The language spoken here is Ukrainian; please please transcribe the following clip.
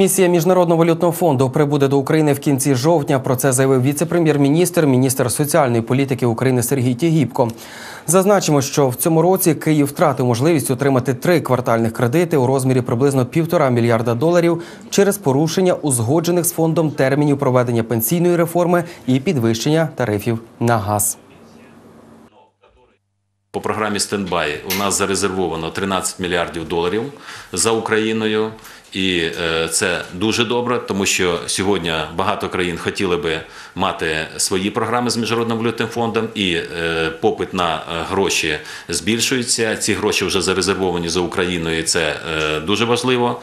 Місія міжнародного валютного фонду прибуде до України в кінці жовтня. Про це заявив віце-прем'єр-міністр, міністр соціальної політики України Сергій Тігіпко. Зазначимо, що в цьому році Київ втратив можливість отримати три квартальних кредити у розмірі приблизно півтора мільярда доларів через порушення узгоджених з фондом термінів проведення пенсійної реформи і підвищення тарифів на газ. По програмі стендбай у нас зарезервовано 13 мільярдів доларів за Україною, і е, це дуже добре, тому що сьогодні багато країн хотіли би мати свої програми з міжнародним валютним фондом, і е, попит на е, гроші збільшується. Ці гроші вже зарезервовані за Україною. і Це дуже важливо.